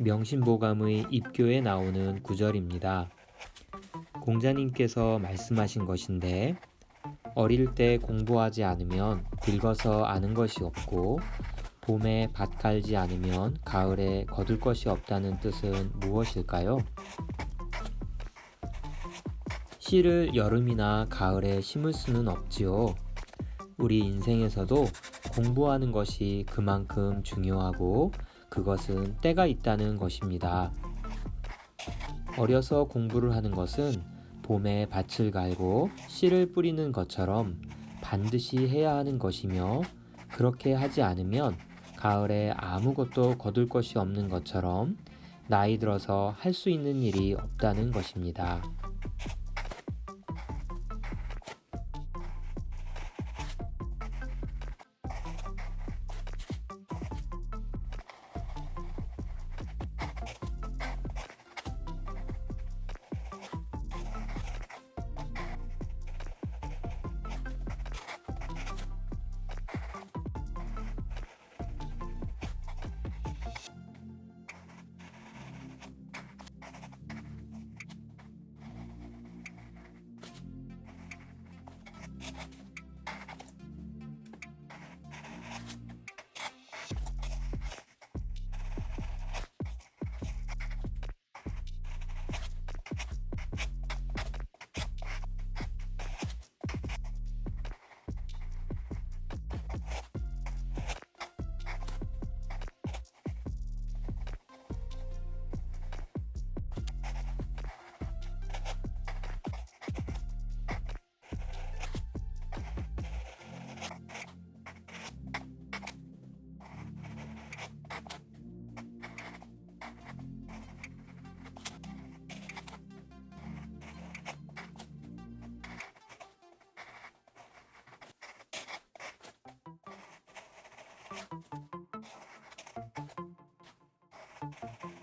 명심보감의 입교에 나오는 구절입니다. 공자님께서 말씀하신 것인데 어릴 때 공부하지 않으면 늙어서 아는 것이 없고 봄에 밭 갈지 않으면 가을에 거둘 것이 없다는 뜻은 무엇일까요? 씨를 여름이나 가을에 심을 수는 없지요. 우리 인생에서도 공부하는 것이 그만큼 중요하고 그것은 때가 있다는 것입니다. 어려서 공부를 하는 것은 봄에 밭을 갈고 씨를 뿌리는 것처럼 반드시 해야 하는 것이며 그렇게 하지 않으면 가을에 아무것도 거둘 것이 없는 것처럼 나이 들어서 할 수 있는 일이 없다는 것입니다. Thank you.